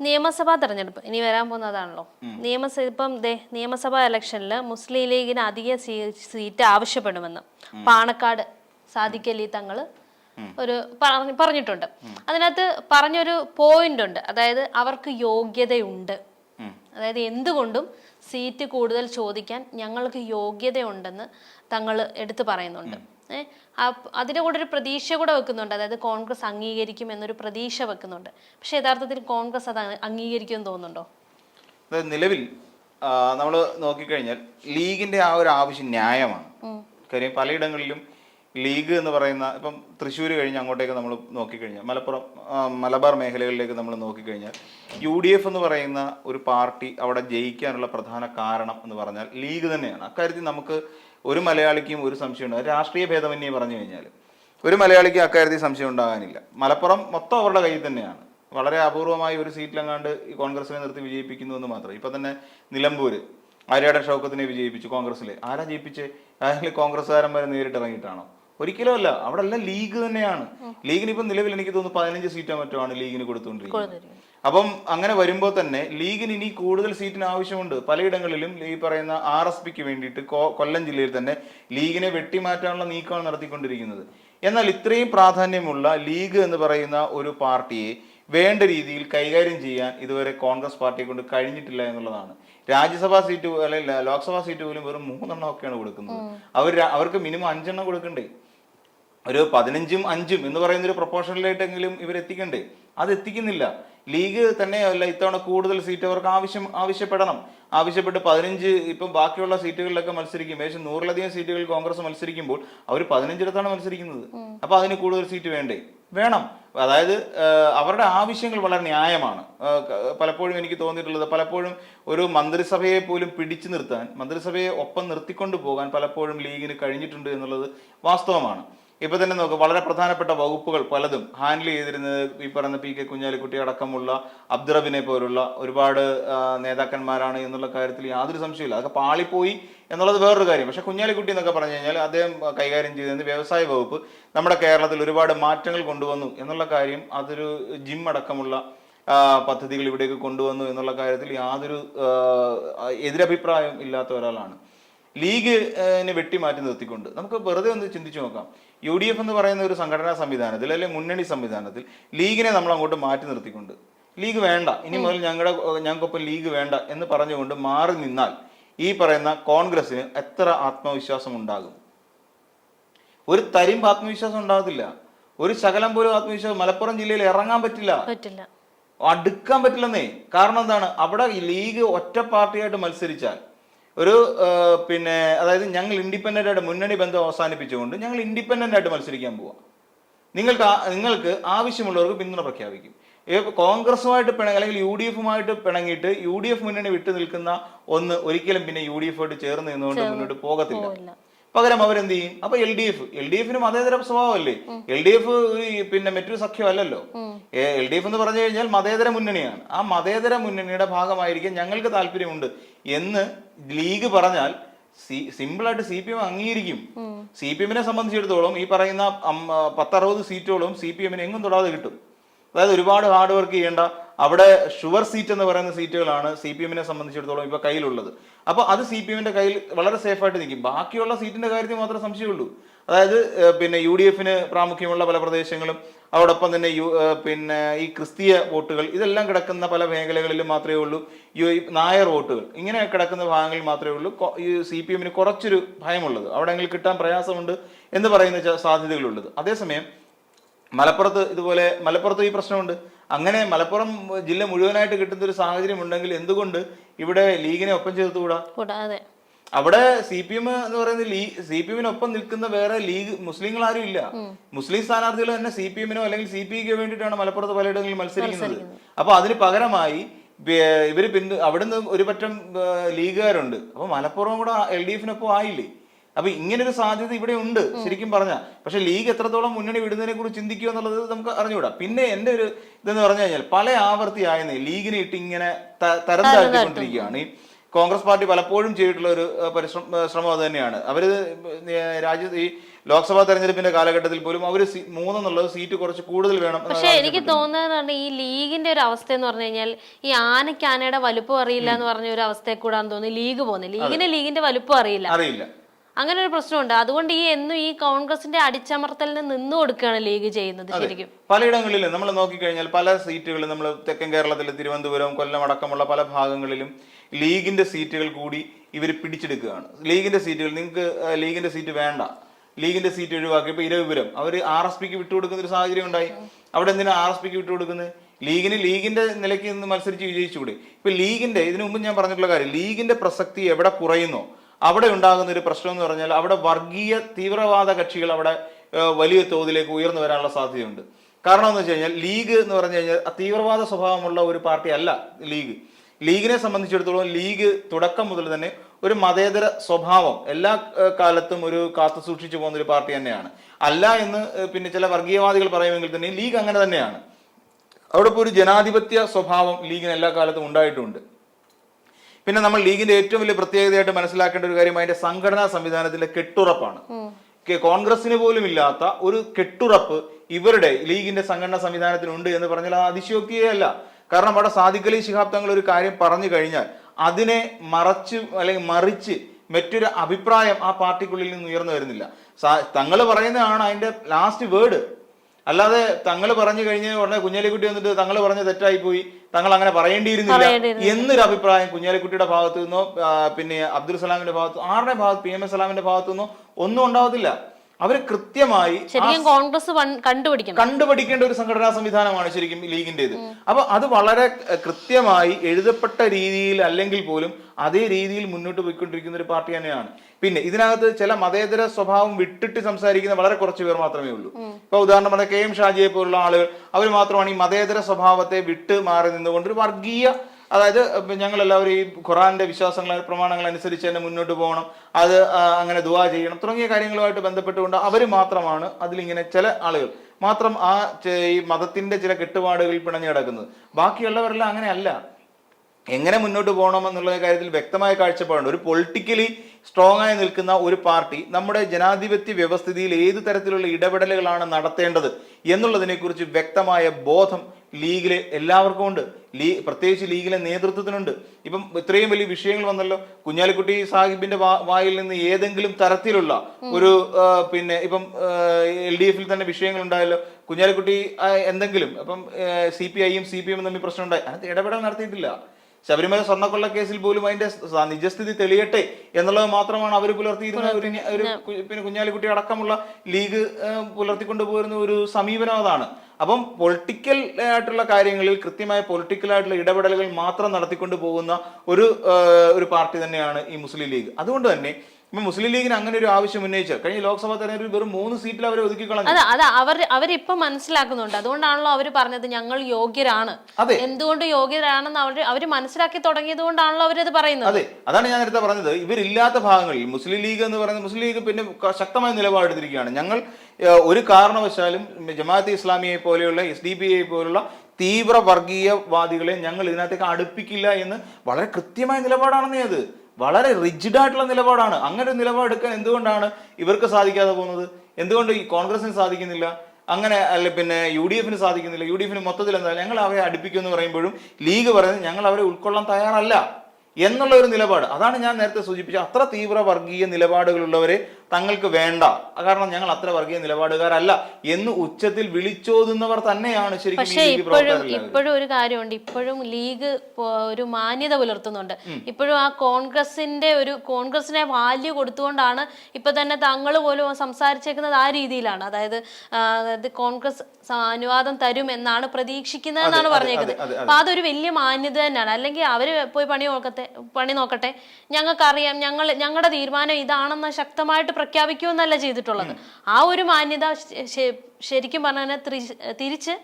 നിയമസഭാ തെരഞ്ഞെടുപ്പ്. ഇനി വരാൻ പോകുന്നതാണല്ലോ. നിയമസഭ ഇപ്പം ദേ നിയമസഭാ ഇലക്ഷനിൽ മുസ്ലിം ലീഗിന് അധിക സീറ്റ് ആവശ്യപ്പെടുമെന്ന്. പാണക്കാട് സാദിഖ് അലി തങ്ങൾ ഒരു പറഞ്ഞ- പറഞ്ഞിട്ടുണ്ട്. അതിനകത്ത് പറഞ്ഞൊരു പോയിന്റ് ഉണ്ട് അതായത് അവർക്ക് യോഗ്യതയുണ്ട്. അതായത് എന്തുകൊണ്ടും സീറ്റ് കൂടുതൽ ചോദിക്കാൻ ഞങ്ങൾക്ക് യോഗ്യതയുണ്ടെന്ന് തങ്ങൾ എടുത്തു പറയുന്നുണ്ട്. ഏഹ് അതിന്റെ കൂടെ ഒരു പ്രതീക്ഷ കൂടെ വെക്കുന്നുണ്ട്. അതായത് കോൺഗ്രസ് അംഗീകരിക്കും എന്നൊരു പ്രതീക്ഷ വെക്കുന്നുണ്ട്. പക്ഷേ യഥാർത്ഥത്തിൽ കോൺഗ്രസ് അത് അംഗീകരിക്കുമെന്ന് തോന്നുന്നുണ്ടോ? അതായത് നിലവിൽ നമ്മൾ നോക്കിക്കഴിഞ്ഞാൽ ലീഗിന്റെ ആ ഒരു ആവശ്യം ന്യായമാണ്. കാര്യം പലയിടങ്ങളിലും ലീഗ് എന്ന് പറയുന്ന ഇപ്പം തൃശ്ശൂർ കഴിഞ്ഞ് അങ്ങോട്ടേക്ക് നമ്മൾ നോക്കിക്കഴിഞ്ഞാൽ മലപ്പുറം മലബാർ മേഖലകളിലേക്ക് നമ്മൾ നോക്കിക്കഴിഞ്ഞാൽ യു ഡി എഫ് എന്ന് പറയുന്ന ഒരു പാർട്ടി അവിടെ ജയിക്കാനുള്ള പ്രധാന കാരണം എന്ന് പറഞ്ഞാൽ ലീഗ് തന്നെയാണ്. അക്കാര്യത്തിൽ നമുക്ക് ഒരു മലയാളിക്കും ഒരു സംശയമുണ്ട് ഉണ്ടാകും. രാഷ്ട്രീയ ഭേദമന്യേ പറഞ്ഞു കഴിഞ്ഞാൽ ഒരു മലയാളിക്ക് അക്കാര്യത്തിൽ സംശയം ഉണ്ടാകാനില്ല. മലപ്പുറം മൊത്തം അവരുടെ കയ്യിൽ തന്നെയാണ്. വളരെ അപൂർവമായി ഒരു സീറ്റിലെങ്ങാണ്ട് ഈ കോൺഗ്രസിനെ നിർത്തി വിജയിപ്പിക്കുന്നു എന്ന് മാത്രം ഇപ്പം തന്നെ നിലമ്പൂർ ആര്യാടൻ ഷൗക്കത്തിനെ വിജയിപ്പിച്ചു കോൺഗ്രസ്സിൽ ആരാ ജയിപ്പിച്ച്? അതിൽ വരെ നേരിട്ട് ഇറങ്ങിയിട്ടാണോ? ഒരിക്കലും അല്ല. അവിടെ എല്ലാം ലീഗ് തന്നെയാണ്. ലീഗിന് ഇപ്പം നിലവിൽ എനിക്ക് തോന്നുന്നു പതിനഞ്ച് സീറ്റോ മറ്റോ ആണ് ലീഗിന് കൊടുത്തുകൊണ്ടിരിക്കുന്നത്. അപ്പം അങ്ങനെ വരുമ്പോൾ തന്നെ ലീഗിന് ഇനി കൂടുതൽ സീറ്റിന് ആവശ്യമുണ്ട്. പലയിടങ്ങളിലും ഈ പറയുന്ന ആർ എസ് പിക്ക് വേണ്ടിയിട്ട് കോ- കൊല്ലം ജില്ലയിൽ തന്നെ ലീഗിനെ വെട്ടിമാറ്റാനുള്ള നീക്കമാണ് നടത്തിക്കൊണ്ടിരിക്കുന്നത്. എന്നാൽ ഇത്രയും പ്രാധാന്യമുള്ള ലീഗ് എന്ന് പറയുന്ന ഒരു പാർട്ടിയെ വേണ്ട രീതിയിൽ കൈകാര്യം ചെയ്യാൻ ഇതുവരെ കോൺഗ്രസ് പാർട്ടിയെ കൊണ്ട് കഴിഞ്ഞിട്ടില്ല എന്നുള്ളതാണ്. രാജ്യസഭാ സീറ്റ് അല്ലെങ്കിൽ ലോക്സഭാ സീറ്റ് പോലും വെറും മൂന്നെണ്ണം ഒക്കെയാണ് കൊടുക്കുന്നത്. അവർ അവർക്ക് മിനിമം അഞ്ചെണ്ണം കൊടുക്കണ്ടേ? ഒരു പതിനഞ്ചും അഞ്ചും എന്ന് പറയുന്ന ഒരു പ്രൊപ്പോഷനിലായിട്ടെങ്കിലും ഇവർ എത്തിക്കണ്ടേ അത് എത്തിക്കുന്നില്ല ലീഗ് തന്നെയല്ല ഇത്തവണ കൂടുതൽ സീറ്റ് അവർക്ക് ആവശ്യം ആവശ്യപ്പെടണം. ആവശ്യപ്പെട്ട് പതിനഞ്ച് ഇപ്പം ബാക്കിയുള്ള സീറ്റുകളിലൊക്കെ മത്സരിക്കും. ഏകദേശം നൂറിലധികം സീറ്റുകൾ കോൺഗ്രസ് മത്സരിക്കുമ്പോൾ അവർ പതിനഞ്ചിടത്താണ് മത്സരിക്കുന്നത്. അപ്പൊ അതിന് കൂടുതൽ സീറ്റ് വേണ്ടേ? വേണം. അതായത് അവരുടെ ആവശ്യങ്ങൾ വളരെ ന്യായമാണ്. പലപ്പോഴും എനിക്ക് തോന്നിയിട്ടുള്ളത് പലപ്പോഴും ഒരു മന്ത്രിസഭയെ പോലും പിടിച്ചു നിർത്താൻ മന്ത്രിസഭയെ ഒപ്പം നിർത്തിക്കൊണ്ടു പോകാൻ പലപ്പോഴും ലീഗിന് കഴിഞ്ഞിട്ടുണ്ട് എന്നുള്ളത് വാസ്തവമാണ്. ഇപ്പൊ തന്നെ നോക്കുക വളരെ പ്രധാനപ്പെട്ട വകുപ്പുകൾ പലതും ഹാൻഡിൽ ചെയ്തിരുന്നത് ഈ പറയുന്ന പി കെ കുഞ്ഞാലിക്കുട്ടി അടക്കമുള്ള അബ്ദുറബിനെ പോലുള്ള ഒരുപാട് നേതാക്കന്മാരാണ് എന്നുള്ള കാര്യത്തിൽ യാതൊരു സംശയമില്ല അതൊക്കെ പാളിപ്പോയി എന്നുള്ളത് വേറൊരു കാര്യം. പക്ഷെ കുഞ്ഞാലിക്കുട്ടി എന്നൊക്കെ പറഞ്ഞു കഴിഞ്ഞാൽ അദ്ദേഹം കൈകാര്യം ചെയ്തത് വ്യവസായ വകുപ്പ്. നമ്മുടെ കേരളത്തിൽ ഒരുപാട് മാറ്റങ്ങൾ കൊണ്ടുവന്നു എന്നുള്ള കാര്യം അതൊരു ജിം അടക്കമുള്ള പദ്ധതികൾ ഇവിടേക്ക് കൊണ്ടുവന്നു എന്നുള്ള കാര്യത്തിൽ യാതൊരു എതിരഭിപ്രായം ഇല്ലാത്ത ഒരാളാണ്. ലീഗിനെ വെട്ടിമാറ്റി നിർത്തിക്കൊണ്ട് നമുക്ക് വെറുതെ ഒന്ന് ചിന്തിച്ചു നോക്കാം. യു ഡി എഫ് എന്ന് പറയുന്ന ഒരു സംഘടനാ സംവിധാനത്തിൽ അല്ലെങ്കിൽ മുന്നണി സംവിധാനത്തിൽ ലീഗിനെ നമ്മൾ അങ്ങോട്ട് മാറ്റി നിർത്തിക്കൊണ്ട് ലീഗ് വേണ്ട ഇനി മുതൽ ഞങ്ങളുടെ ഞങ്ങൾക്കൊപ്പം ലീഗ് വേണ്ട എന്ന് പറഞ്ഞുകൊണ്ട് മാറി നിന്നാൽ ഈ പറയുന്ന കോൺഗ്രസിന് എത്ര ആത്മവിശ്വാസം ഉണ്ടാകും? ഒരു തരിമ്പ് ആത്മവിശ്വാസം ഉണ്ടാകത്തില്ല. ഒരു ശകലം പോലും ആത്മവിശ്വാസം മലപ്പുറം ജില്ലയിൽ ഇറങ്ങാൻ പറ്റില്ല. പറ്റില്ല. അടുക്കാൻ പറ്റില്ലെന്നേ. കാരണം എന്താണ്? അവിടെ ലീഗ് ഒറ്റ പാർട്ടിയായിട്ട് മത്സരിച്ചാൽ ഒരു പിന്നെ അതായത് ഞങ്ങൾ ഇൻഡിപെൻഡന്റ് ആയിട്ട് മുന്നണി ബന്ധം അവസാനിപ്പിച്ചുകൊണ്ട് ഞങ്ങൾ ഇൻഡിപെൻഡന്റ് ആയിട്ട് മത്സരിക്കാൻ പോവാം. നിങ്ങൾക്ക് നിങ്ങൾക്ക് ആവശ്യമുള്ളവർക്ക് പിന്തുണ പ്രഖ്യാപിക്കും. കോൺഗ്രസുമായിട്ട് പിണങ്ങി അല്ലെങ്കിൽ യു ഡി എഫുമായിട്ട് പിണങ്ങിയിട്ട് യു ഡി എഫ് മുന്നണി വിട്ടു നിൽക്കുന്ന ഒന്ന് ഒരിക്കലും പിന്നെ യു ഡി എഫായിട്ട് ചേർന്ന് നിന്നുകൊണ്ട് മുന്നോട്ട് പോകത്തില്ല. പകരം അവരെന്ത് ചെയ്യും അപ്പൊ L D F L D എഫിനും മതേതര സ്വഭാവമല്ലേ? എൽ ഡി എഫ് പിന്നെ മറ്റൊരു സഖ്യം അല്ലല്ലോ എൽ ഡി എഫ് എന്ന് പറഞ്ഞു കഴിഞ്ഞാൽ മതേതര മുന്നണിയാണ്. ആ മതേതര മുന്നണിയുടെ ഭാഗമായിരിക്കും ഞങ്ങൾക്ക് താല്പര്യമുണ്ട്. എന്ന് ലീഗ് പറഞ്ഞാൽ സിമ്പിൾ ആയിട്ട് സി പി എം അംഗീകരിക്കും. സി പി എമ്മിനെ സംബന്ധിച്ചിടത്തോളം ഈ പറയുന്ന പത്തറുപത് സീറ്റോളം സി പി എമ്മിന് എങ്ങും തൊടാതെ കിട്ടും. അതായത് ഒരുപാട് ഹാർഡ് വർക്ക് ചെയ്യേണ്ട അവിടെ ഷുവർ സീറ്റ് എന്ന് പറയുന്ന സീറ്റുകളാണ് സി പി എമ്മിനെ സംബന്ധിച്ചിടത്തോളം ഇപ്പൊ കയ്യിലുള്ളത്. അപ്പൊ അത് സി പി എമ്മിന്റെ കയ്യിൽ വളരെ സേഫ് ആയിട്ട് നിൽക്കും. ബാക്കിയുള്ള സീറ്റിന്റെ കാര്യത്തിൽ മാത്രമേ സംശയമുള്ളൂ. അതായത് പിന്നെ യു ഡി എഫിന് പ്രാമുഖ്യമുള്ള പല പ്രദേശങ്ങളും അതോടൊപ്പം തന്നെ യു പിന്നെ ഈ ക്രിസ്തീയ വോട്ടുകൾ ഇതെല്ലാം കിടക്കുന്ന പല മേഖലകളിലും മാത്രമേ ഉള്ളൂ. യു നായർ വോട്ടുകൾ ഇങ്ങനെ കിടക്കുന്ന ഭാഗങ്ങളിൽ മാത്രമേ ഉള്ളൂ. ഈ സി പി എമ്മിന് കുറച്ചൊരു ഭയമുള്ളത്. അവിടെയെങ്കിലും കിട്ടാൻ പ്രയാസമുണ്ട് എന്ന് പറയുന്ന സാധ്യതകളുള്ളത്. അതേസമയം മലപ്പുറത്ത് ഇതുപോലെ മലപ്പുറത്ത് ഈ പ്രശ്നമുണ്ട്. അങ്ങനെ മലപ്പുറം ജില്ല മുഴുവനായിട്ട് കിട്ടുന്ന ഒരു സാഹചര്യം ഉണ്ടെങ്കിൽ എന്തുകൊണ്ട് ഇവിടെ ലീഗിനെ ഒപ്പം ചേർത്തുകൂടാ? കൂടാതെ. അവിടെ സി പി എം എന്ന് പറയുന്ന ലീ സി പി എമ്മിനൊപ്പം നിൽക്കുന്ന വേറെ ലീഗ് മുസ്ലിങ്ങൾ ആരും ഇല്ല മുസ്ലിം സ്ഥാനാർത്ഥികൾ തന്നെ സി പി എമ്മിനോ അല്ലെങ്കിൽ സി പി ഐക്കോ വേണ്ടിയിട്ടാണ് മലപ്പുറത്ത് പലയിടങ്ങളിൽ മത്സരിക്കുന്നത്. അപ്പൊ അതിന് പകരമായി ഇവർ പിന്തു അവിടുന്ന് ഒരുപറ്റം ലീഗുകാരുണ്ട്. അപ്പൊ മലപ്പുറം കൂടെ എൽ ഡി എഫിനൊപ്പം ആയില്ലേ? അപ്പൊ ഇങ്ങനൊരു സാധ്യത ഇവിടെ ഉണ്ട് ശരിക്കും പറഞ്ഞ. പക്ഷെ ലീഗ് എത്രത്തോളം മുന്നണി വിടുന്നതിനെ കുറിച്ച് ചിന്തിക്കുക എന്നുള്ളത് നമുക്ക് അറിഞ്ഞുകൂടാ. പിന്നെ എന്റെ ഒരു ഇതെന്ന് പറഞ്ഞു കഴിഞ്ഞാൽ പല ആവർത്തിയായെന്നേ ലീഗിനെ ഇട്ട് ഇങ്ങനെ തരം താഴ്ത്തിക്കൊണ്ടിരിക്കുകയാണ്. കോൺഗ്രസ് പാർട്ടി പലപ്പോഴും ചെയ്തിട്ടുള്ള ഒരു പരിശ്രമ ശ്രമം അത് തന്നെയാണ്. അവർ രാജ്യ ഈ ലോക്സഭാ തെരഞ്ഞെടുപ്പിന്റെ കാലഘട്ടത്തിൽ പോലും അവർ മൂന്നെന്നുള്ളത് സീറ്റ് കുറച്ച് കൂടുതൽ വേണം പക്ഷെ എനിക്ക് തോന്നുന്നത് ഈ ലീഗിന്റെ ഒരു അവസ്ഥ എന്ന് പറഞ്ഞു കഴിഞ്ഞാൽ ഈ ആനയ്ക്ക് ആനയുടെ വലുപ്പം അറിയില്ല എന്ന് പറഞ്ഞ ഒരു അവസ്ഥയെ കൂടാന്ന് തോന്നുന്നു. ലീഗ് പോകുന്നത് ലീഗിന് ലീഗിന്റെ വലുപ്പം അറിയില്ല. അറിയില്ല. അങ്ങനെ ഒരു പ്രശ്നമുണ്ട്. അതുകൊണ്ട് ഈ എന്നും ഈ കോൺഗ്രസിന്റെ അടിച്ചമർത്തലിന് നിന്ന് കൊടുക്കുകയാണ് ലീഗ് ചെയ്യുന്നത് ശരിക്കും. പലയിടങ്ങളിലും നമ്മൾ നോക്കിക്കഴിഞ്ഞാൽ പല സീറ്റുകളിൽ നമ്മൾ തെക്കൻ കേരളത്തിൽ തിരുവനന്തപുരം കൊല്ലം അടക്കമുള്ള പല ഭാഗങ്ങളിലും ലീഗിന്റെ സീറ്റുകൾ കൂടി ഇവർ പിടിച്ചെടുക്കുകയാണ്. ലീഗിന്റെ സീറ്റുകൾ നിങ്ങൾക്ക് ലീഗിന്റെ സീറ്റ് വേണ്ട. ലീഗിന്റെ സീറ്റ് ഒഴിവാക്കിയപ്പോൾ ഇരവിപുരം അവർ ആർ എസ് പിക്ക് വിട്ടുകൊടുക്കുന്ന ഒരു സാഹചര്യം ഉണ്ടായി. അവിടെ എന്തിനാണ് ആർ എസ് പിക്ക് വിട്ടുകൊടുക്കുന്നത്? ലീഗിന് ലീഗിന്റെ നിലയ്ക്ക് നിന്ന് മത്സരിച്ച് വിജയിച്ചുകൂടെ? ഇപ്പൊ ലീഗിന്റെ ഇതിനു മുമ്പ് ഞാൻ പറഞ്ഞിട്ടുള്ള കാര്യം ലീഗിന്റെ പ്രസക്തി എവിടെ കുറയുന്നോ? അവിടെ ഉണ്ടാകുന്ന ഒരു പ്രശ്നം എന്ന് പറഞ്ഞാൽ അവിടെ വർഗീയ തീവ്രവാദ കക്ഷികൾ അവിടെ വലിയ തോതിലേക്ക് ഉയർന്നു വരാനുള്ള സാധ്യതയുണ്ട്. കാരണം എന്ന് വെച്ച് കഴിഞ്ഞാൽ ലീഗ് എന്ന് പറഞ്ഞു കഴിഞ്ഞാൽ തീവ്രവാദ സ്വഭാവമുള്ള ഒരു പാർട്ടി അല്ല ലീഗ്. ലീഗിനെ സംബന്ധിച്ചിടത്തോളം ലീഗ് തുടക്കം മുതൽ തന്നെ ഒരു മതേതര സ്വഭാവം എല്ലാ കാലത്തും ഒരു കാത്തു സൂക്ഷിച്ചു പോകുന്ന ഒരു പാർട്ടി തന്നെയാണ്. അല്ല എന്ന് പിന്നെ ചില വർഗീയവാദികൾ പറയുമെങ്കിൽ തന്നെ ലീഗ് അങ്ങനെ തന്നെയാണ്. അവിടെ ഇപ്പോൾ ഒരു ജനാധിപത്യ സ്വഭാവം ലീഗിന് എല്ലാ കാലത്തും ഉണ്ടായിട്ടുണ്ട്. പിന്നെ നമ്മൾ ലീഗിന്റെ ഏറ്റവും വലിയ പ്രത്യേകതയായിട്ട് മനസ്സിലാക്കേണ്ട ഒരു കാര്യം അതിന്റെ സംഘടനാ സംവിധാനത്തിന്റെ കെട്ടുറപ്പാണ്. കോൺഗ്രസിന് പോലും ഇല്ലാത്ത ഒരു കെട്ടുറപ്പ് ഇവരുടെ ലീഗിന്റെ സംഘടനാ സംവിധാനത്തിനുണ്ട് എന്ന് പറഞ്ഞാൽ അത് അതിശയോക്തിയേ അല്ല. കാരണം അവിടെ സാദിഖ് അലി ശിഹാബ് തങ്ങൾ ഒരു കാര്യം പറഞ്ഞു കഴിഞ്ഞാൽ അതിനെ മറച്ച് അല്ലെങ്കിൽ മറിച്ച് മറ്റൊരു അഭിപ്രായം ആ പാർട്ടിക്കുള്ളിൽ നിന്ന് ഉയർന്നു വരുന്നില്ല. തങ്ങൾ പറയുന്നതാണ് അതിന്റെ ലാസ്റ്റ് വേർഡ് അല്ലാതെ തങ്ങൾ പറഞ്ഞു കഴിഞ്ഞ ഉടനെ കുഞ്ഞാലിക്കുട്ടി വന്നിട്ട് തങ്ങൾ പറഞ്ഞ തെറ്റായി പോയി തങ്ങൾ അങ്ങനെ പറയേണ്ടിയിരുന്നില്ല. എന്നൊരു അഭിപ്രായം കുഞ്ഞാലിക്കുട്ടിയുടെ ഭാഗത്തു നിന്നോ പിന്നെ അബ്ദുൽ സലാമിന്റെ ഭാഗത്ത് ആരുടെ ഭാഗത്ത് പി എം എസ് സലാമിന്റെ ഭാഗത്തു നിന്നോ ഒന്നും ഉണ്ടാവത്തില്ല. അവർ കൃത്യമായി ശരിക്കും കോൺഗ്രസ് കണ്ടുപിടിക്കേണ്ട കണ്ടുപിടിക്കണം. ഒരു സംഘടനാ സംവിധാനമാണ് ശരിക്കും ലീഗിന്റേത്. അപ്പൊ അത് വളരെ കൃത്യമായി എഴുതപ്പെട്ട രീതിയിൽ അല്ലെങ്കിൽ പോലും അതേ രീതിയിൽ മുന്നോട്ട് പോയിക്കൊണ്ടിരിക്കുന്ന ഒരു പാർട്ടി തന്നെയാണ്. പിന്നെ ഇതിനകത്ത് ചില മതേതര സ്വഭാവം വിട്ടിട്ട് സംസാരിക്കുന്ന വളരെ കുറച്ച് പേർ മാത്രമേ ഉള്ളൂ. ഇപ്പൊ ഉദാഹരണം പറഞ്ഞ കെ എം ഷാജിയെ പോലുള്ള ആളുകൾ അവർ മാത്രമാണ് ഈ മതേതര സ്വഭാവത്തെ വിട്ട് മാറി നിന്നുകൊണ്ട് ഒരു വർഗീയ അതായത് ഞങ്ങളെല്ലാവരും ഈ ഖുറാന്റെ വിശ്വാസങ്ങൾ പ്രമാണങ്ങൾ അനുസരിച്ച് തന്നെ മുന്നോട്ട് പോകണം. അത് അങ്ങനെ ദുവാ ചെയ്യണം. തുടങ്ങിയ കാര്യങ്ങളുമായിട്ട് ബന്ധപ്പെട്ടുകൊണ്ട് അവർ മാത്രമാണ് അതിലിങ്ങനെ ചില ആളുകൾ. മാത്രം ആ ഈ മതത്തിന്റെ ചില കെട്ടുപാടുകളിൽ പിണഞ്ഞു കിടക്കുന്നത്. ബാക്കിയുള്ളവരെല്ലാം അങ്ങനെയല്ല. എങ്ങനെ മുന്നോട്ട് പോകണം എന്നുള്ള കാര്യത്തിൽ വ്യക്തമായ കാഴ്ചപ്പാടുണ്ട്. ഒരു പൊളിറ്റിക്കലി സ്ട്രോങ് ആയി നിൽക്കുന്ന ഒരു പാർട്ടി നമ്മുടെ ജനാധിപത്യ വ്യവസ്ഥിതിയിൽ ഏത് തരത്തിലുള്ള ഇടപെടലുകളാണ് നടത്തേണ്ടത് എന്നുള്ളതിനെക്കുറിച്ച് വ്യക്തമായ ബോധം ലീഗിലെ എല്ലാവർക്കും ഉണ്ട്. ലീ പ്രത്യേകിച്ച് ലീഗിലെ നേതൃത്വത്തിനുണ്ട്. ഇപ്പം ഇത്രയും വലിയ വിഷയങ്ങൾ വന്നല്ലോ. കുഞ്ഞാലിക്കുട്ടി സാഹിബിന്റെ വായിൽ നിന്ന് ഏതെങ്കിലും തരത്തിലുള്ള ഒരു പിന്നെ ഇപ്പം എൽ ഡി എഫിൽ തന്നെ വിഷയങ്ങൾ ഉണ്ടായല്ലോ. കുഞ്ഞാലിക്കുട്ടി എന്തെങ്കിലും അപ്പം സി പി ഐയും സി പി എമ്മും തമ്മിൽ പ്രശ്നം ഉണ്ടായി. അതിനകത്ത് ഇടപെടൽ നടത്തിയിട്ടില്ല. ശബരിമല സ്വർണക്കൊള്ള കേസിൽ പോലും അതിന്റെ നിജസ്ഥിതി തെളിയട്ടെ എന്നുള്ളത് മാത്രമാണ് അവർ പുലർത്തിയിരുന്ന ഒരു ഒരു പിന്നെ കുഞ്ഞാലിക്കുട്ടി അടക്കമുള്ള ലീഗ് പുലർത്തിക്കൊണ്ടു പോയിരുന്ന ഒരു സമീപനം അതാണ്. അപ്പം പൊളിറ്റിക്കൽ ആയിട്ടുള്ള കാര്യങ്ങളിൽ കൃത്യമായ പൊളിറ്റിക്കൽ ആയിട്ടുള്ള ഇടപെടലുകൾ മാത്രം നടത്തിക്കൊണ്ട് പോകുന്ന ഒരു ഒരു പാർട്ടി തന്നെയാണ് ഈ മുസ്ലിം ലീഗ്. അതുകൊണ്ട് തന്നെ മുസ്ലിം ലീഗിന് അങ്ങനെ ഒരു ആവശ്യം ഉന്നയിച്ച കഴിഞ്ഞ ലോക്സഭാ തെരഞ്ഞെടുപ്പിൽ വെറും മൂന്ന് സീറ്റിൽ അവരെ ഒതുക്കി കളഞ്ഞു. അതെ അത് അവർ അവരിപ്പം മനസ്സിലാക്കുന്നുണ്ട്. അതുകൊണ്ടാണല്ലോ അവർ പറഞ്ഞത് ഞങ്ങൾ യോഗ്യരാണ്. അതെ. എന്തുകൊണ്ട് യോഗ്യരാണെന്ന് അവർ അവർ മനസ്സിലാക്കി തുടങ്ങിയത് കൊണ്ടാണല്ലോ അവരത് പറയുന്നത്. അതെ. അതാണ് ഞാൻ നേരത്തെ പറഞ്ഞത്. ഇവരില്ലാത്ത ഭാഗങ്ങളിൽ മുസ്ലിം ലീഗ് എന്ന് പറയുന്നത് മുസ്ലിം ലീഗ് പിന്നെ ക- ശക്തമായ നിലപാടെടുത്തിരിക്കുകയാണ് ഞങ്ങൾ ഏഹ്, ഒരു കാരണവശാലും ജമാഅത്തെ ഇസ്ലാമിയെ പോലെയുള്ള എസ് ഡി പി ഐ പോലുള്ള തീവ്ര വർഗീയവാദികളെ ഞങ്ങൾ ഇതിനകത്തേക്ക് അടുപ്പിക്കില്ല എന്ന് വളരെ കൃത്യമായ നിലപാടാണെന്നേ അത്. വളരെ റിജിഡ് ആയിട്ടുള്ള നിലപാടാണ്. അങ്ങനെ ഒരു നിലപാടെടുക്കാൻ എന്തുകൊണ്ടാണ് ഇവർക്ക് സാധിക്കാതെ പോകുന്നത്? എന്തുകൊണ്ട് ഈ കോൺഗ്രസിന് സാധിക്കുന്നില്ല? അങ്ങനെ അല്ല പിന്നെ യു ഡി എഫിന് സാധിക്കുന്നില്ല. യു ഡി എഫിന് മൊത്തത്തിൽ എന്താ ഞങ്ങൾ അവരെ അടുപ്പിക്കുമെന്ന് പറയുമ്പോഴും ലീഗ് പറയുന്നത് ഞങ്ങൾ അവരെ ഉൾക്കൊള്ളാൻ തയ്യാറല്ല എന്നുള്ള ഒരു നിലപാട്. അതാണ് ഞാൻ നേരത്തെ സൂചിപ്പിച്ച അത്ര തീവ്ര വർഗീയ നിലപാടുകളുള്ളവരെ തങ്ങൾക്ക് വേണ്ട. കാരണം ഞങ്ങൾ അത്ര വർഗീയ നിലപാടുകാരല്ല എന്ന് ഉച്ചത്തിൽ വിളിച്ചോതുന്നവർ തന്നെയാണ് ശരിക്കും പക്ഷേ ഇപ്പോഴും ഇപ്പോഴും ഒരു കാര്യമുണ്ട്. ഇപ്പോഴും ലീഗ് ഒരു മാന്യത പുലർത്തുന്നുണ്ട്. ഇപ്പോഴും ആ കോൺഗ്രസിന്റെ ഒരു കോൺഗ്രസിനെ വാല്യൂ കൊടുത്തുകൊണ്ടാണ് ഇപ്പൊ തന്നെ തങ്ങൾ പോലും സംസാരിച്ചേക്കുന്നത് ആ രീതിയിലാണ്. അതായത് കോൺഗ്രസ് അനുവാദം തരും എന്നാണ് പ്രതീക്ഷിക്കുന്നതെന്നാണ് എന്നാണ് പറഞ്ഞേക്കുന്നത്. അപ്പൊ അതൊരു വലിയ മാന്യത തന്നെയാണ്. അല്ലെങ്കിൽ അവർ പോയി പണി നോക്കട്ടെ പണി നോക്കട്ടെ. ഞങ്ങൾക്കറിയാം ഞങ്ങൾ ഞങ്ങളുടെ തീരുമാനം ഇതാണെന്ന് ശക്തമായിട്ട് പ്രഖ്യാപിക്കുമെന്നല്ല ചെയ്തിട്ടുള്ളത്. ആ ഒരു മാന്യത ശരിക്കും പറഞ്ഞാൽ തിരിച്ച്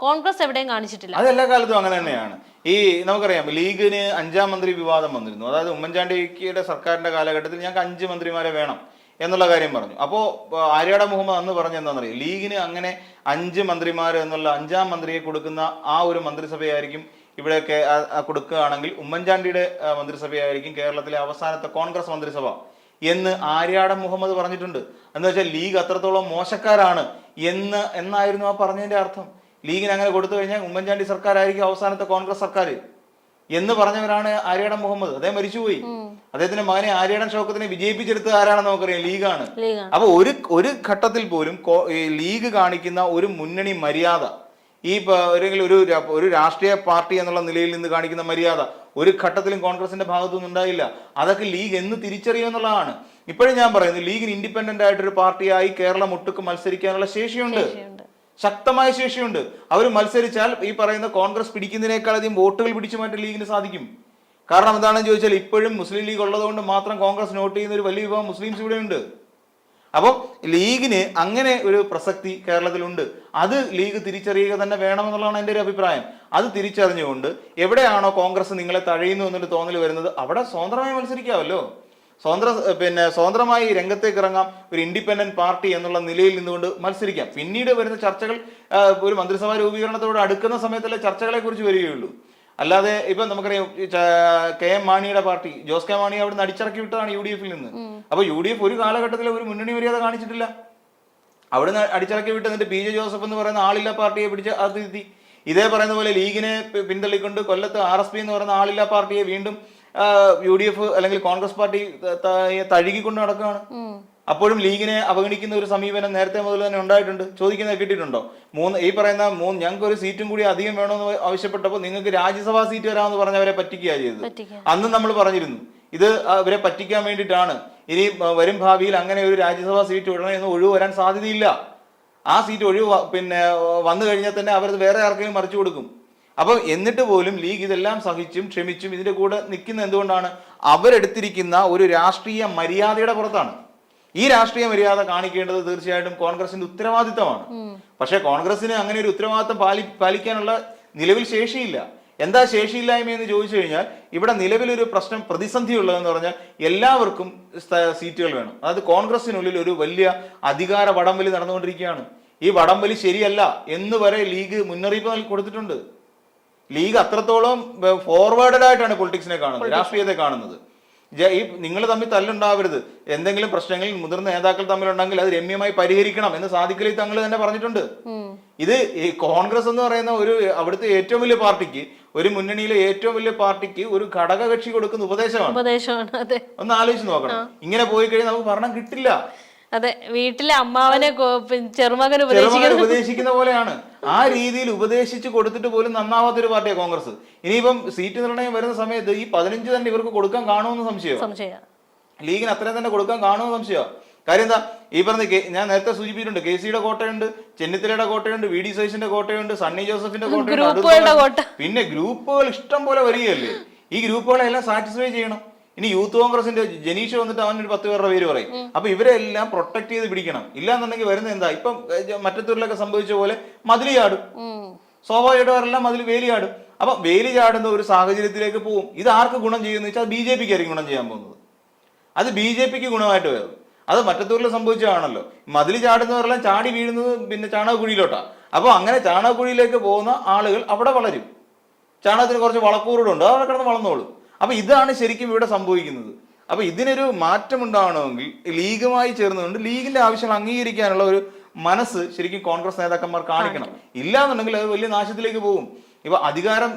കോൺഗ്രസ് എവിടെയും കാണിച്ചിട്ടില്ല. അത് എല്ലാ കാലത്തും അങ്ങനെ തന്നെയാണ്. ഈ നമുക്കറിയാം ലീഗിന് അഞ്ചാം മന്ത്രി വിവാദം വന്നിരുന്നു. അതായത് ഉമ്മൻചാണ്ടിയുടെ സർക്കാരിന്റെ കാലഘട്ടത്തിൽ ഞങ്ങൾക്ക് അഞ്ച് മന്ത്രിമാരെ വേണം എന്നുള്ള കാര്യം പറഞ്ഞു. അപ്പോൾ ആര്യാട മുഹമ്മദ് അന്ന് പറഞ്ഞ എന്താണെന്നറിയാം ലീഗിന് അങ്ങനെ അഞ്ച് മന്ത്രിമാർ എന്നുള്ള അഞ്ചാം മന്ത്രിയെ കൊടുക്കുന്ന ആ ഒരു മന്ത്രിസഭയായിരിക്കും ഇവിടെയൊക്കെ കൊടുക്കുകയാണെങ്കിൽ ഉമ്മൻചാണ്ടിയുടെ മന്ത്രിസഭയായിരിക്കും കേരളത്തിലെ അവസാനത്തെ കോൺഗ്രസ് മന്ത്രിസഭ. എന്ന് ആര്യാടൻ മുഹമ്മദ് പറഞ്ഞിട്ടുണ്ട്. എന്ന് വെച്ചാൽ ലീഗ് അത്രത്തോളം മോശക്കാരാണ് എന്ന് എന്നായിരുന്നു ആ പറഞ്ഞതിന്റെ അർത്ഥം. ലീഗിന് അങ്ങനെ കൊടുത്തു കഴിഞ്ഞാൽ ഉമ്മൻചാണ്ടി സർക്കാരായിരിക്കും അവസാനത്തെ കോൺഗ്രസ് സർക്കാർ. എന്ന് പറഞ്ഞവരാണ് ആര്യാടൻ മുഹമ്മദ്. അദ്ദേഹം മരിച്ചുപോയി. അദ്ദേഹത്തിന്റെ മകനെ ആര്യാടൻ ഷൗക്കത്തിനെ വിജയിപ്പിച്ചെടുത്തത് ആരാണെന്ന് നമുക്കറിയാം. ലീഗാണ്. അപ്പൊ ഒരു ഒരു ഘട്ടത്തിൽ പോലും ലീഗ് കാണിക്കുന്ന ഒരു മുന്നണി മര്യാദ ഈ ഒരു ഒരു രാഷ്ട്രീയ പാർട്ടി എന്നുള്ള നിലയിൽ നിന്ന് കാണിക്കുന്ന മര്യാദ ഒരു ഘട്ടത്തിലും കോൺഗ്രസിന്റെ ഭാഗത്തുനിന്ന് ഉണ്ടായില്ല. അതൊക്കെ ലീഗ് എന്ന് തിരിച്ചറിയുമെന്നുള്ളതാണ് ഇപ്പോഴും ഞാൻ പറയുന്നത് ലീഗിന് ഇൻഡിപെൻഡന്റ് ആയിട്ടൊരു പാർട്ടിയായി കേരളം ഒട്ടുക്ക് മത്സരിക്കാനുള്ള ശേഷിയുണ്ട്. ശക്തമായ ശേഷിയുണ്ട്. അവർ മത്സരിച്ചാൽ ഈ പറയുന്ന കോൺഗ്രസ് പിടിക്കുന്നതിനേക്കാൾ അധികം വോട്ടുകൾ പിടിച്ചു മാറ്റാൻ ലീഗിന് സാധിക്കും. കാരണം എന്താണെന്ന് ചോദിച്ചാൽ ഇപ്പോഴും മുസ്ലിം ലീഗ് ഉള്ളതുകൊണ്ട് മാത്രം കോൺഗ്രസ് നോട്ട് ചെയ്യുന്ന ഒരു വലിയ വിഭാഗം മുസ്ലിംസ് ഇവിടെ ഉണ്ട് അപ്പം ലീഗിന് അങ്ങനെ ഒരു പ്രസക്തി കേരളത്തിലുണ്ട്. അത് ലീഗ് തിരിച്ചറിയുക തന്നെ വേണമെന്നുള്ളതാണ് എന്റെ ഒരു അഭിപ്രായം. അത് തിരിച്ചറിഞ്ഞുകൊണ്ട് എവിടെയാണോ കോൺഗ്രസ് നിങ്ങളെ തഴയുന്നു എന്നൊരു തോന്നൽ വരുന്നത് അവിടെ സ്വതന്ത്രമായി മത്സരിക്കാമല്ലോ സ്വതന്ത്ര പിന്നെ സ്വതന്ത്രമായി രംഗത്തേക്ക് ഇറങ്ങാം ഒരു ഇൻഡിപെൻഡന്റ് പാർട്ടി എന്നുള്ള നിലയിൽ നിന്നുകൊണ്ട് മത്സരിക്കാം. പിന്നീട് വരുന്ന ചർച്ചകൾ ഒരു മന്ത്രിസഭാ രൂപീകരണത്തോട് അടുക്കുന്ന സമയത്തല്ലേ ചർച്ചകളെ കുറിച്ച് വരികയുള്ളൂ. അല്ലാതെ ഇപ്പൊ നമുക്കറിയാം കെ എം മാണിയുടെ പാർട്ടി ജോസ് കെ മാണി അവിടെ നിന്ന് അടിച്ചിറക്കി വിട്ടതാണ് യു ഡി എഫിൽ നിന്ന്. അപ്പൊ യു ഡി എഫ് ഒരു കാലഘട്ടത്തിൽ ഒരു മുന്നണി മര്യാദ കാണിച്ചിട്ടില്ല. അവിടെ നിന്ന് അടിച്ചിറക്കി വിട്ട് എന്നിട്ട് പി ജെ ജോസഫ് എന്ന് പറയുന്ന ആളില്ല പാർട്ടിയെ പിടിച്ച് അത് തിരുത്തി. ഇതേ പറയുന്ന പോലെ ലീഗിനെ പിന്തള്ളിക്കൊണ്ട് കൊല്ലത്ത് ആർ എസ് പി എന്ന് പറയുന്ന ആളില്ല പാർട്ടിയെ വീണ്ടും യു ഡി എഫ് അല്ലെങ്കിൽ കോൺഗ്രസ് പാർട്ടി തഴുകിക്കൊണ്ട് നടക്കുകയാണ്. അപ്പോഴും ലീഗിനെ അവഗണിക്കുന്ന ഒരു സമീപനം നേരത്തെ മുതൽ തന്നെ ഉണ്ടായിട്ടുണ്ട്. ചോദിക്കുന്നത് കിട്ടിയിട്ടുണ്ടോ? മൂന്ന് ഈ പറയുന്ന മൂന്ന് ഞങ്ങൾക്ക് ഒരു സീറ്റും കൂടി അധികം വേണമെന്ന് ആവശ്യപ്പെട്ടപ്പോൾ നിങ്ങൾക്ക് രാജ്യസഭാ സീറ്റ് തരാമെന്ന് പറഞ്ഞവരെ പറ്റിക്കുക ചെയ്തത്. അന്നും നമ്മൾ പറഞ്ഞിരുന്നു ഇത് അവരെ പറ്റിക്കാൻ വേണ്ടിയിട്ടാണ്. ഇനി വരും ഭാവിയിൽ അങ്ങനെ ഒരു രാജ്യസഭാ സീറ്റ് ഉടനെ ഒന്നും ഒഴിവ് വരാൻ സാധ്യതയില്ല. ആ സീറ്റ് ഒഴിവ് പിന്നെ വന്നു കഴിഞ്ഞാൽ തന്നെ അവർ വേറെ ആർക്കെങ്കിലും മറിച്ചു കൊടുക്കും. അപ്പൊ എന്നിട്ട് പോലും ലീഗ് ഇതെല്ലാം സഹിച്ചും ക്ഷമിച്ചും ഇതിന്റെ കൂടെ നിൽക്കുന്ന എന്തുകൊണ്ടാണ്? അവരെടുത്തിരിക്കുന്ന ഒരു രാഷ്ട്രീയ മര്യാദയുടെ പുറത്താണ്. ഈ രാഷ്ട്രീയ മര്യാദ കാണിക്കേണ്ടത് തീർച്ചയായിട്ടും കോൺഗ്രസിന്റെ ഉത്തരവാദിത്തമാണ്. പക്ഷേ കോൺഗ്രസിന് അങ്ങനെ ഒരു ഉത്തരവാദിത്തം പാലി പാലിക്കാനുള്ള നിലവിൽ ശേഷിയില്ല. എന്താ ശേഷിയില്ലായ്മ എന്ന് ചോദിച്ചു കഴിഞ്ഞാൽ ഇവിടെ നിലവിലൊരു പ്രശ്നം പ്രതിസന്ധി ഉള്ളതെന്ന് പറഞ്ഞാൽ എല്ലാവർക്കും സീറ്റുകൾ വേണം. അതായത് കോൺഗ്രസിനുള്ളിൽ ഒരു വലിയ അധികാര വടംവലി നടന്നുകൊണ്ടിരിക്കുകയാണ്. ഈ വടംവലി ശരിയല്ല എന്ന് വരെ ലീഗ് മുന്നറിയിപ്പ് നൽകി കൊടുത്തിട്ടുണ്ട്. ലീഗ് അത്രത്തോളം ഫോർവേഡഡ് ആയിട്ടാണ് പൊളിറ്റിക്സിനെ കാണുന്നത് രാഷ്ട്രീയത്തെ കാണുന്നത്. ഈ നിങ്ങൾ തമ്മിൽ തല്ലുണ്ടാവരുത്. എന്തെങ്കിലും പ്രശ്നങ്ങൾ മുതിർന്ന നേതാക്കൾ തമ്മിലുണ്ടെങ്കിൽ അത് രമ്യമായി പരിഹരിക്കണം എന്ന് സാധിക്കലി തങ്ങൾ തന്നെ പറഞ്ഞിട്ടുണ്ട്. ഇത് ഈ കോൺഗ്രസ് എന്ന് പറയുന്ന ഒരു അവിടുത്തെ ഏറ്റവും വലിയ പാർട്ടിക്ക് ഒരു മുന്നണിയിലെ ഏറ്റവും വലിയ പാർട്ടിക്ക് ഒരു ഘടകകക്ഷി കൊടുക്കുന്ന ഉപദേശമാണ്. ഉപദേശമാണ് ഒന്ന് ആലോചിച്ച് നോക്കണം. ഇങ്ങനെ പോയി കഴിഞ്ഞാൽ നമുക്ക് ഭരണം കിട്ടില്ല. അതെ വീട്ടിലെ അമ്മാവനെ ചെറുമകൻ ഉപദേശിക്കുന്ന. പോലെയാണ്. ആ രീതിയിൽ ഉപദേശിച്ചു കൊടുത്തിട്ട് പോലും നന്നാവാത്തൊരു പാർട്ടിയാണ് കോൺഗ്രസ്. ഇനിയിപ്പം സീറ്റ് നിർണയം വരുന്ന സമയത്ത് ഈ പതിനഞ്ച് തന്നെ ഇവർക്ക് കൊടുക്കാൻ കാണുമെന്ന് സംശയം സംശയ ലീഗിന് അത്രയും തന്നെ കൊടുക്കാൻ കാണുമെന്ന് സംശയം കാര്യം എന്താ ഈ പറഞ്ഞ ഞാൻ നേരത്തെ സൂചിപ്പിച്ചിട്ടുണ്ട് കെ സിയുടെ കോട്ടയുണ്ട് ചെന്നിത്തലയുടെ കോട്ടയുണ്ട് വി ഡി സൈസിന്റെ കോട്ടയുണ്ട് സണ്ണി ജോസഫിന്റെ കോട്ടയുണ്ട്. പിന്നെ ഗ്രൂപ്പുകൾ ഇഷ്ടം പോലെ വരികയല്ലേ? ഈ ഗ്രൂപ്പുകളെല്ലാം സാറ്റിസ്ഫൈ ചെയ്യണം. ഇനി യൂത്ത് കോൺഗ്രസിന്റെ ജനീഷ് വന്നിട്ട് അവൻ ഒരു പത്ത് പേരുടെ പേര് പറയും. അപ്പൊ ഇവരെല്ലാം പ്രൊട്ടക്ട് ചെയ്ത് പിടിക്കണം. ഇല്ലാന്നുണ്ടെങ്കിൽ വരുന്നത് എന്താ? ഇപ്പം മറ്റത്തൂരിലൊക്കെ സംഭവിച്ച പോലെ മതിലി ചാടും. സ്വാഭാവികമായിട്ടും അവരെല്ലാം അതിൽ വേലി ചാടും. അപ്പൊ വേലി ചാടുന്ന ഒരു സാഹചര്യത്തിലേക്ക് പോകും ഇത് ആർക്ക് ഗുണം ചെയ്യുന്ന വെച്ചാൽ ബി ജെ പിക്ക് ആയിരിക്കും ഗുണം ചെയ്യാൻ പോകുന്നത്. അത് ബി ജെ പിക്ക് ഗുണമായിട്ട് വരും. അത് മറ്റത്തൂരിൽ സംഭവിച്ചതാണല്ലോ. മതിൽ ചാടുന്നവരെല്ലാം ചാടി വീഴുന്നത് പിന്നെ ചാണകക്കുഴിയിലോട്ടാ. അപ്പോൾ അങ്ങനെ ചാണകക്കുഴിയിലേക്ക് പോകുന്ന ആളുകൾ അവിടെ വളരും. ചാണകത്തിന് കുറച്ച് വളക്കൂറുണ്ട് അവിടെ കിടന്ന് വളർന്നോളും. അപ്പൊ ഇതാണ് ശരിക്കും ഇവിടെ സംഭവിക്കുന്നത്. അപ്പൊ ഇതിനൊരു മാറ്റം ഉണ്ടാവണമെങ്കിൽ ലീഗുമായി ചേർന്നുകൊണ്ട് ലീഗിന്റെ ആവശ്യങ്ങൾ അംഗീകരിക്കാനുള്ള ഒരു മനസ്സ് ശരിക്കും കോൺഗ്രസ് നേതാക്കന്മാർ കാണിക്കണം. ഇല്ലാന്നുണ്ടെങ്കിൽ അത് വലിയ നാശത്തിലേക്ക് പോകും. ഇപ്പൊ അധികാരം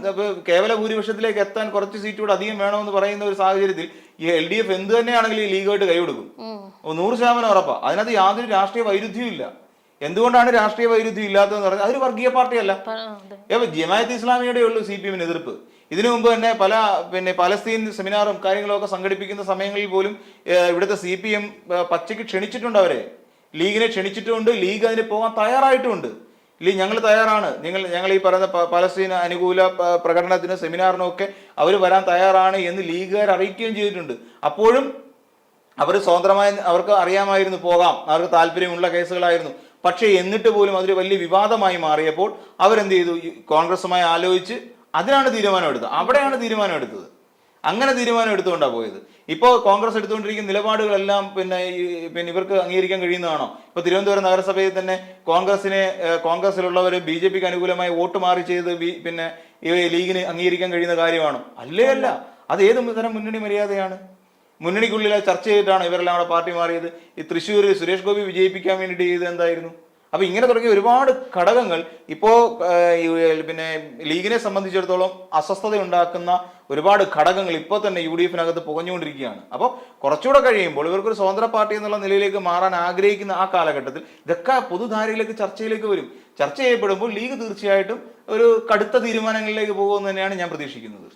കേവല ഭൂരിപക്ഷത്തിലേക്ക് എത്താൻ കുറച്ച് സീറ്റ് കൂടെ അധികം വേണമെന്ന് പറയുന്ന ഒരു സാഹചര്യത്തിൽ ഈ എൽ ഡി എഫ് എന്ത് തന്നെയാണെങ്കിലും ഈ ലീഗായിട്ട് കൈകൊടുക്കും. നൂറ് ശതമാനം ഉറപ്പാ. അതിനകത്ത് യാതൊരു രാഷ്ട്രീയ വൈരുദ്ധ്യവും ഇല്ല. എന്തുകൊണ്ടാണ് രാഷ്ട്രീയ വൈരുദ്ധ്യം ഇല്ലാത്തതെന്ന് പറഞ്ഞാൽ അതൊരു വർഗീയ പാർട്ടിയല്ല. ജമാഅത്ത് ഇസ്ലാമിയുടെ ഉള്ളൂ സി പി എമ്മിന് എതിർപ്പ്. ഇതിനു മുമ്പ് തന്നെ പല പിന്നെ പലസ്തീൻ സെമിനാറും കാര്യങ്ങളും ഒക്കെ സംഘടിപ്പിക്കുന്ന സമയങ്ങളിൽ പോലും ഇവിടുത്തെ സി പി എം പച്ചയ്ക്ക് ക്ഷണിച്ചിട്ടുണ്ട് അവരെ. ലീഗിനെ ക്ഷണിച്ചിട്ടുമുണ്ട് ലീഗ് അതിന് പോകാൻ തയ്യാറായിട്ടുമുണ്ട് ലീഗ് ഞങ്ങൾ തയ്യാറാണ്. നിങ്ങൾ ഞങ്ങൾ ഈ പറയുന്ന പലസ്തീൻ അനുകൂല പ്രകടനത്തിന് സെമിനാറിനും ഒക്കെ അവർ വരാൻ തയ്യാറാണ് എന്ന് ലീഗുകാർ അറിയിക്കുകയും ചെയ്തിട്ടുണ്ട്. അപ്പോഴും അവർ സ്വതന്ത്രമായി അവർക്ക് അറിയാമായിരുന്നു പോകാം. അവർക്ക് താല്പര്യമുള്ള കേസുകളായിരുന്നു. പക്ഷേ എന്നിട്ട് പോലും അതൊരു വലിയ വിവാദമായി മാറിയപ്പോൾ അവരെന്ത് ചെയ്തു? കോൺഗ്രസുമായി ആലോചിച്ച് അതിനാണ് തീരുമാനം എടുത്തത്. അവിടെയാണ് തീരുമാനം എടുത്തത്. അങ്ങനെ തീരുമാനം എടുത്തുകൊണ്ടാണ് പോയത്. ഇപ്പോൾ കോൺഗ്രസ് എടുത്തുകൊണ്ടിരിക്കുന്ന നിലപാടുകളെല്ലാം പിന്നെ പിന്നെ ഇവർക്ക് അംഗീകരിക്കാൻ കഴിയുന്നതാണോ? ഇപ്പൊ തിരുവനന്തപുരം നഗരസഭയിൽ തന്നെ കോൺഗ്രസിനെ കോൺഗ്രസിലുള്ളവർ ബി ജെ പിക്ക് അനുകൂലമായി വോട്ട് മാറി ചെയ്ത് പിന്നെ ഈ ലീഗിന് അംഗീകരിക്കാൻ കഴിയുന്ന കാര്യമാണോ? അല്ലേ അല്ല. അത് ഏത് തരം മുന്നണി മര്യാദയാണ്? മുന്നണിക്കുള്ളിലെ ചർച്ച ചെയ്തിട്ടാണ് ഇവരെല്ലാം അവിടെ പാർട്ടി മാറിയത്? ഈ തൃശ്ശൂർ സുരേഷ് ഗോപി വിജയിപ്പിക്കാൻ വേണ്ടിയിട്ട് ചെയ്തത് എന്തായിരുന്നു? അപ്പൊ ഇങ്ങനെ തുടങ്ങിയ ഒരുപാട് ഘടകങ്ങൾ ഇപ്പോ പിന്നെ ലീഗിനെ സംബന്ധിച്ചിടത്തോളം അസ്വസ്ഥത ഉണ്ടാക്കുന്ന ഒരുപാട് ഘടകങ്ങൾ ഇപ്പോൾ തന്നെ യു ഡി എഫിനകത്ത് പുകഞ്ഞുകൊണ്ടിരിക്കുകയാണ്. അപ്പോൾ കുറച്ചുകൂടെ കഴിയുമ്പോൾ ഇവർക്കൊരു സ്വതന്ത്ര പാർട്ടി എന്നുള്ള നിലയിലേക്ക് മാറാൻ ആഗ്രഹിക്കുന്ന ആ കാലഘട്ടത്തിൽ ഇതൊക്കെ പൊതുധാരയിലേക്ക് ചർച്ചയിലേക്ക് വരും. ചർച്ച ചെയ്യപ്പെടുമ്പോൾ ലീഗ് തീർച്ചയായിട്ടും ഒരു കടുത്ത തീരുമാനങ്ങളിലേക്ക് പോകുമെന്ന് തന്നെയാണ് ഞാൻ പ്രതീക്ഷിക്കുന്നത്.